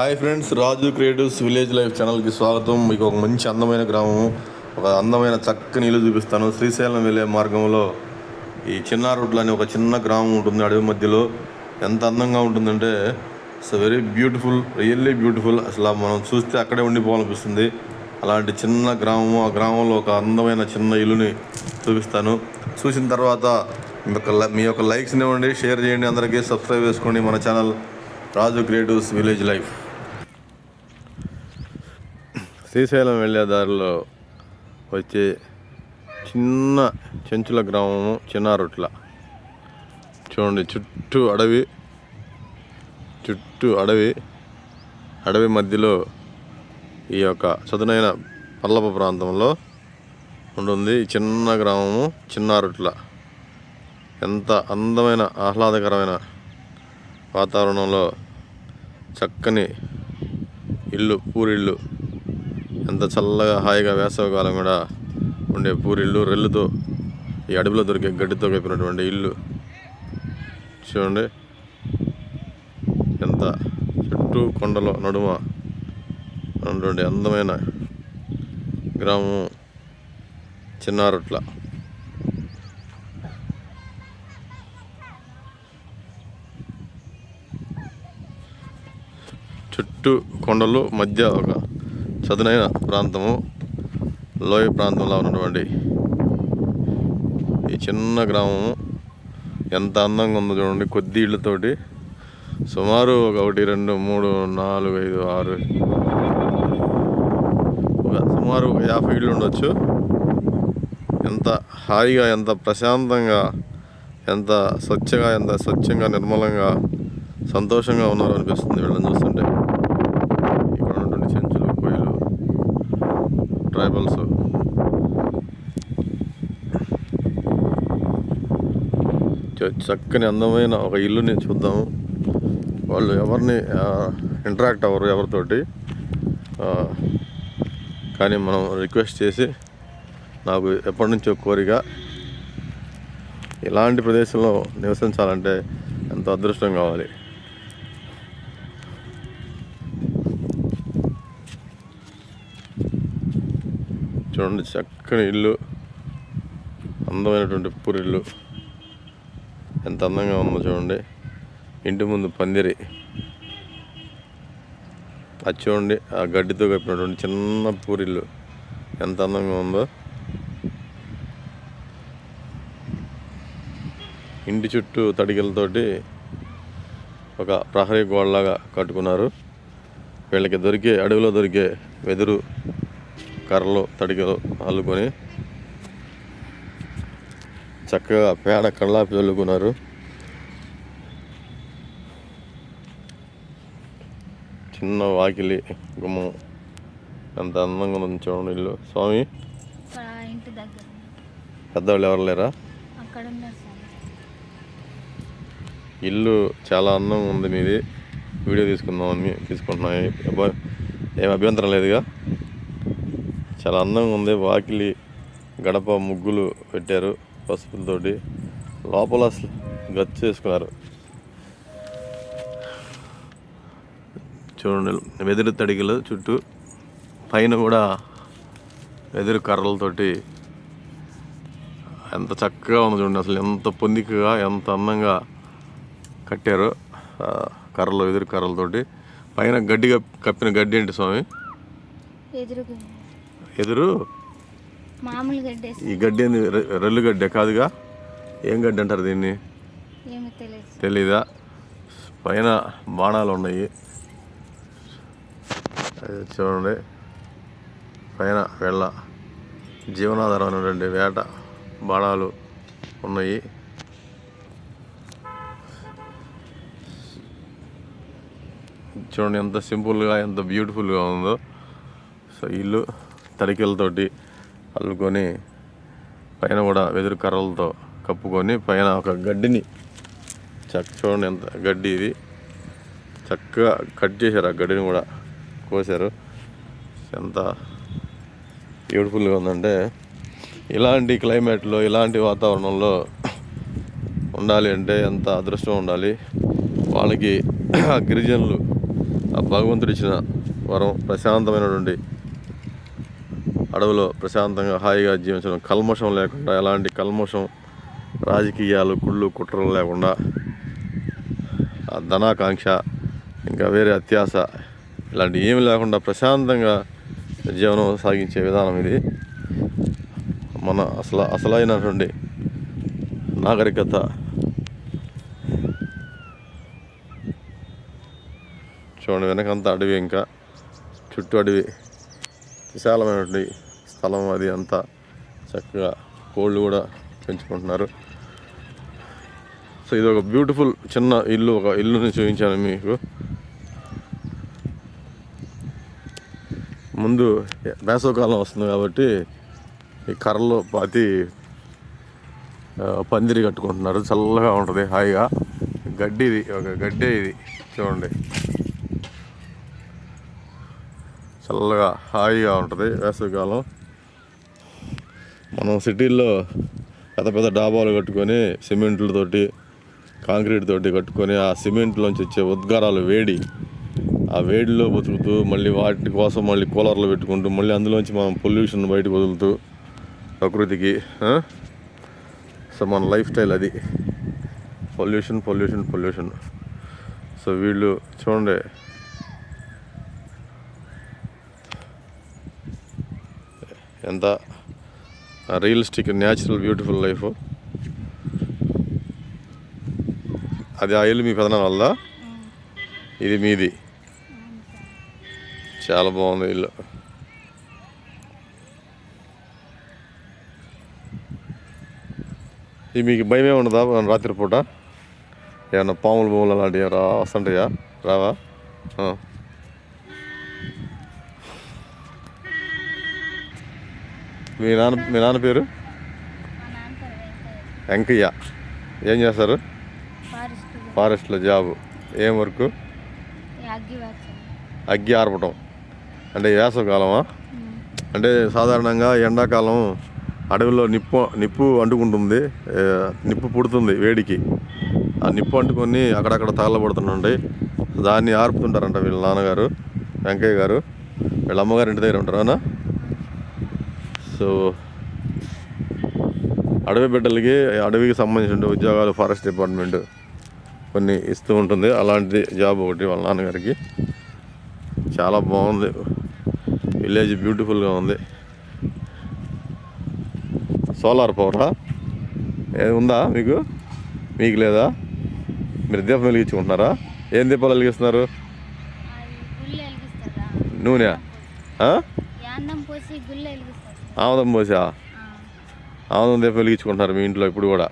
Hi friends Raju creatives village life ఛానల్కి స్వాగతం. మీకు ఒక మంచి అందమైన గ్రామం ఒక అందమైన చక్కని ఇల్లు చూపిస్తాను. శ్రీశైలం వెళ్ళే మార్గంలో ఈ చిన్న రోడ్లు అనే ఒక చిన్న గ్రామం ఉంటుంది అడవి మధ్యలో. ఎంత అందంగా ఉంటుందంటే it's very beautiful really beautiful అసలు మనం చూస్తే అక్కడే ఉండిపోవాలనిపిస్తుంది. అలాంటి చిన్న గ్రామం ఆ గ్రామంలో ఒక అందమైన చిన్న ఇల్లుని చూపిస్తాను. చూసిన తర్వాత మీ యొక్క మీ యొక్క లైక్స్ని ఇవ్వండి షేర్ చేయండి అందరికీ సబ్స్క్రైబ్ చేసుకోండి మన channel Raju creatives village life. Srisailam వెళ్ళే దారిలో వచ్చే చిన్న చెంచుల గ్రామము చిన్నారొట్ల. చూడండి చుట్టూ అడవి చుట్టూ అడవి అడవి మధ్యలో ఈ యొక్క చదునైన పల్లప ప్రాంతంలో ఉంటుంది ఈ చిన్న గ్రామము చిన్నారుట్ల. ఎంత అందమైన ఆహ్లాదకరమైన వాతావరణంలో చక్కని ఇల్లు పూరిళ్ళు ఎంత చల్లగా హాయిగా వేసవకాలం కూడా ఉండే పూరిళ్ళు రెల్లుతో ఈ అడవిలో దొరికే గడ్డితో కప్పినటువంటి ఇల్లు. చూడండి. ఎంత చుట్టూ కొండలో నడుమ ఉన్నటువంటి అందమైన గ్రామం చిన్నారట్ల. చుట్టూ కొండలు మధ్య ఒక చదునైన ప్రాంతము లోయ ప్రాంతంలో ఉన్నటువంటి ఈ చిన్న గ్రామము ఎంత అందంగా ఉందో చూడండి. కొద్ది ఇళ్ళతోటి సుమారు ఒకటి రెండు మూడు నాలుగు ఐదు ఆరు ఒక సుమారు ఒక యాభై ఇళ్ళు ఉండొచ్చు. ఎంత హాయిగా ఎంత ప్రశాంతంగా ఎంత స్వచ్ఛగా ఎంత స్వచ్ఛంగా నిర్మలంగా సంతోషంగా ఉన్నారు అనిపిస్తుంది వీళ్ళని చూస్తుంటే ఇక్కడ ఉన్నటువంటి చెంచులు కోయిలు ట్రైబల్స్ చ- చక్కని అందమైన ఒక ఇల్లుని చూద్దాము. వాళ్ళు ఎవరిని ఇంటరాక్ట్ అవ్వరు ఎవరితోటి. కానీ మనం రిక్వెస్ట్ చేసి నాకు ఎప్పటి నుంచో కోరిక ఇలాంటి ప్రదేశంలో నివసించాలంటే ఎంత అదృష్టం కావాలి. చూడండి చక్కని ఇల్లు అందమైనటువంటి పూరిల్లు. ఎంత అందంగా ఉందో చూడండి. ఇంటి ముందు పందిరి. అది చూడండి ఆ గడ్డితో కప్పినటువంటి చిన్న పూరిల్లు. ఎంత అందంగా ఉందో. ఇంటి చుట్టూ తడికలతోటి ఒక ప్రహరీ గోడలాగా కట్టుకున్నారు. వీళ్ళకి దొరికే అడవిలో దొరికే వెదురు కర్రలు తడికలు అల్లుకొని చక్కగా పేడ కళ్ళాపి చల్లుకున్నారు చిన్న వాకిలి గుమ్మం. ఎంత అందంగా ఉంది చూడండి ఇల్లు. స్వామి? పెద్దవాళ్ళు ఎవరు లేరా? ఇల్లు చాలా అందంగా ఉంది మీది వీడియో తీసుకుందామని తీసుకుంటున్నాయి ఏం అభ్యంతరం లేదుగా చాలా అందంగా ఉంది. వాకిలి గడప ముగ్గులు పెట్టారు. పసుపులతోటి లోపల అసలు గచ్చు వేసుకున్నారు. చూడండి వెదురు తడికలు చుట్టూ పైన కూడా వెదురు కర్రలతోటి ఎంత చక్కగా ఉంది చూడండి అసలు ఎంత పొందికగా ఎంత అందంగా కట్టారు కర్రలు ఎదురు కర్రలతోటి. పైన గడ్డి కప్- కప్పిన గడ్డి ఏంటి స్వామి? ఎదురు మామూలు ఈ గడ్డి ఏంది? రె- రెల్లు గడ్డే కాదుగా? ఏం గడ్డి అంటారు దీన్ని? ఏమో తెలియదు సార్. తెలీదా? పైన బాణాలు ఉన్నాయి. అది చూడండి. పైన వెళ్ళ. జీవనాధారం అనేటువంటి వేట బాణాలు ఉన్నాయి. చూడండి ఎంత సింపుల్గా ఎంత బ్యూటిఫుల్గా ఉందో. సో ఇల్లు తడికెలతోటి అల్లుకొని పైన కూడా వెదురు కర్రలతో కప్పుకొని పైన ఒక గడ్డిని చక్క చూడండి ఎంత గడ్డి ఇది. చక్కగా కట్ చేశారు ఆ గడ్డిని కూడా కోసారు. ఎంత బ్యూటిఫుల్గా ఉందంటే ఇలాంటి క్లైమేట్లో ఇలాంటి వాతావరణంలో ఉండాలి అంటే ఎంత అదృష్టం ఉండాలి. వాళ్ళకి ఆ గిరిజనులు ఆ భగవంతుడు ఇచ్చిన వరం ప్రశాంతమైనటువంటి అడవిలో ప్రశాంతంగా హాయిగా జీవించడం కల్మషం లేకుండా ఎలాంటి కల్మషం రాజకీయాలు కుళ్ళు కుట్రలు లేకుండా ధనాకాంక్ష ఇంకా వేరే అత్యాస ఇలాంటి ఏమి లేకుండా ప్రశాంతంగా జీవనం సాగించే విధానం ఇది. మన అసలు అసలైనటువంటి నాగరికత. చూడండి వెనకంతా అడవి ఇంకా చుట్టూ అడవి. విశాలమైనటువంటి స్థలం అది అంతా చక్కగా కోళ్ళు కూడా పెంచుకుంటున్నారు. సో ఇది ఒక బ్యూటిఫుల్ చిన్న ఇల్లు ఒక ఇల్లుని చూపించాను మీకు. ముందు వేసవకాలం వస్తుంది కాబట్టి ఈ కర్రలు పాతి పందిరి కట్టుకుంటున్నారు. చల్లగా ఉంటుంది హాయిగా. గడ్డి ఇది ఒక గడ్డే ఇది చూడండి. చల్లగా హాయిగా ఉంటుంది వేసవికాలం మనం సిటీల్లో పెద్ద పెద్ద డాబాలు కట్టుకొని సిమెంట్లతోటి కాంక్రీట్ తోటి కట్టుకొని ఆ సిమెంట్లోంచి వచ్చే ఉద్గారాలు వేడి. ఆ వేడిలో బతుకుతూ మళ్ళీ వాటి కోసం మళ్ళీ కూలర్లు పెట్టుకుంటూ మళ్ళీ అందులోంచి మనం పొల్యూషన్ బయటకు వదులుతూ ప్రకృతికి సో మన లైఫ్ స్టైల్ అది. Pollution pollution pollution. సో వీళ్ళు చూడండి. ఎంత రియలిస్టిక్ న్యాచురల్ బ్యూటిఫుల్ లైఫ్ అది ఆ ఇల్లు మీ పెదనాన్న వల్ల? ఇది మీది. చాలా బాగుంది ఇల్లు. ఇది మీకు భయమే ఉండదా రాత్రిపూట? ఏమన్నా పాములు బొమ్మలు అలాంటివి రా వస్తుంటాయా? రావా? మీ నాన్న మీ నాన్న పేరు? వెంకయ్య. ఏం చేస్తారు? ఫారెస్ట్లో జాబు. ఏం వర్క్? అగ్గి ఆర్పటం అంటే వేసవకాలమా? అంటే సాధారణంగా ఎండాకాలం అడవిలో నిప్పు నిప్పు అంటుకుంటుంది. నిప్పు పుడుతుంది వేడికి. ఆ నిప్పు అంటుకొని అక్కడక్కడ తగలబడుతుంటాయి దాన్ని ఆర్పుతుంటారంట వీళ్ళ నాన్నగారు వెంకయ్య గారు. వీళ్ళ అమ్మగారు ఇంటి దగ్గర ఉంటారు అవునా సో అడవి బిడ్డలకి అడవికి సంబంధించిన ఉద్యోగాలు ఫారెస్ట్ డిపార్ట్మెంట్ కొన్ని ఇస్తూ ఉంటుంది. అలాంటి జాబ్ ఒకటి వాళ్ళ నాన్నగారికి. చాలా బాగుంది. విలేజ్ బ్యూటిఫుల్గా ఉంది. సోలార్ పవరా ఏది ఉందా మీకు? మీకు లేదా? మీరు దీపం వెలిగించుకుంటున్నారా? ఏం దీపాలు వెలిగిస్తున్నారు? నూనె ఆ? యాన్నం పోసి గుళ్ళు వెలిగిస్తారు ఆముదం పోసా. ఆముదం దీపం వెలిగించుకుంటున్నారు మీ ఇంట్లో ఇప్పుడు కూడా.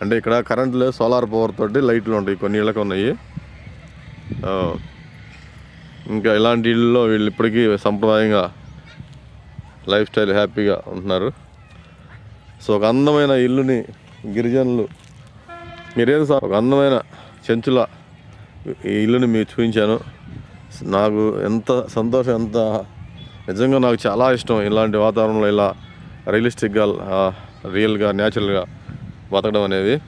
అంటే ఇక్కడ కరెంట్ లేదు సోలార్ పవర్ తోటి లైట్లు ఉంటాయి కొన్ని ఇళ్ళకి ఉన్నాయి. ఇంకా ఇలాంటి ఇళ్ళలో వీళ్ళు ఇప్పటికీ సంప్రదాయంగా లైఫ్ స్టైల్ హ్యాపీగా ఉంటున్నారు సో ఒక అందమైన ఇల్లుని గిరిజనులు మీరేం సార్ ఒక అందమైన చెంచుల ఈ ఇల్లుని మీకు చూపించాను నాకు ఎంత సంతోషం ఎంత నిజంగా నాకు చాలా ఇష్టం ఇలాంటి వాతావరణంలో ఇలా రియలిస్టిక్గా రియల్గా న్యాచురల్గా బతకడం అనేది.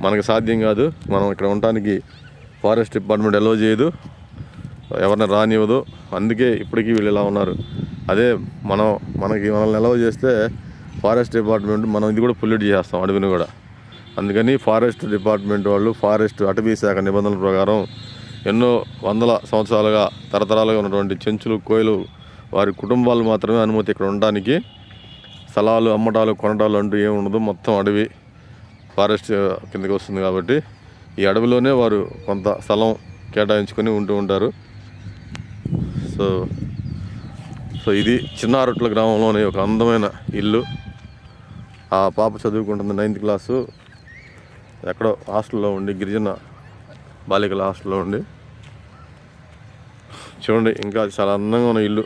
మనకు సాధ్యం కాదు. మనం ఇక్కడ ఉండటానికి ఫారెస్ట్ డిపార్ట్మెంట్ ఎలో చేయదు. ఎవరిని రానివ్వదు. అందుకే ఇప్పటికీ వీళ్ళు ఇలా ఉన్నారు. అదే మనం మనకి మనల్ని ఎలవ చేస్తే ఫారెస్ట్ డిపార్ట్మెంట్ మనం ఇది కూడా పొల్యూట్ చేస్తాం అడవిని కూడా. అందుకని ఫారెస్ట్ డిపార్ట్మెంట్ వాళ్ళు ఫారెస్ట్ అటవీ శాఖ నిబంధనల ప్రకారం ఎన్నో వందల సంవత్సరాలుగా తరతరాలుగా ఉన్నటువంటి చెంచులు కోయలు వారి కుటుంబాలు మాత్రమే అనుమతి ఇక్కడ ఉండడానికి స్థలాలు అమ్మటాలు కొనటాలు అంటూ ఏమి ఉండదు. మొత్తం అడవి ఫారెస్ట్ కిందకి వస్తుంది కాబట్టి ఈ అడవిలోనే వారు కొంత స్థలం కేటాయించుకొని ఉంటూ ఉంటారు. సో సో ఇది చిన్నారొట్ల గ్రామంలోని ఒక అందమైన ఇల్లు. ఆ పాప చదువుకుంటుంది నైన్త్ క్లాసు. ఎక్కడో హాస్టల్లో ఉండి గిరిజన బాలికల హాస్టల్లో ఉండి. చూడండి ఇంకా అది చాలా అందంగా ఉన్న ఇల్లు.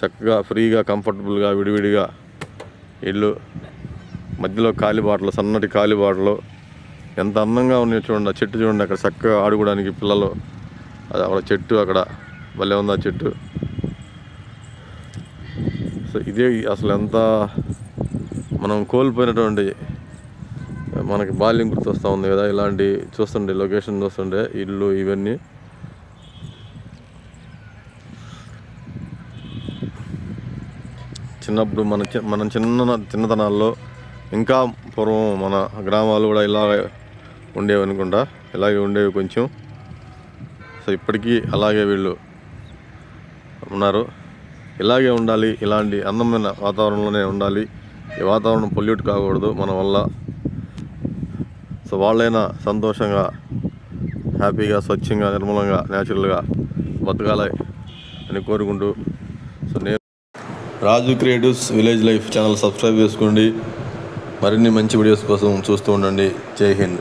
చక్కగా ఫ్రీగా కంఫర్టబుల్గా విడివిడిగా ఇల్లు. మధ్యలో కాలిబాటలు సన్నటి కాలిబాటలు ఎంత అందంగా ఉన్నాయో చూడండి. ఆ చెట్టు చూడండి. అక్కడ చక్కగా ఆడుకోవడానికి పిల్లలు. అది అక్కడ చెట్టు అక్కడ. భలే ఉంది ఆ చెట్టు. సో ఇదే అసలు ఎంత మనం కోల్పోయినటువంటి మనకి బాల్యం గుర్తొస్తూ ఉంది కదా. ఇలాంటి చూస్తుండే లొకేషన్ చూస్తుండే ఇల్లు ఇవన్నీ. చిన్నప్పుడు మన చి- మన చిన్న చిన్నతనాల్లో ఇంకా పూర్వం మన గ్రామాలు కూడా ఇలాగే ఉండేవి అనుకుంటా. ఇలాగే ఉండేవి కొంచెం. సో ఇప్పటికీ అలాగే వీళ్ళు ఉన్నారు. ఇలాగే ఉండాలి ఇలాంటి అందమైన వాతావరణంలోనే ఉండాలి. ఈ వాతావరణం పొల్యూట్ కాకూడదు మన వల్ల. సో వాళ్ళైనా సంతోషంగా హ్యాపీగా స్వచ్ఛంగా నిర్మలంగా న్యాచురల్గా బతకాలి అని కోరుకుంటూ Raju creatives village life channel subscribe చేసుకోండి. మరిన్ని మంచి వీడియోస్ కోసం చూస్తూ ఉండండి. జై హింద్.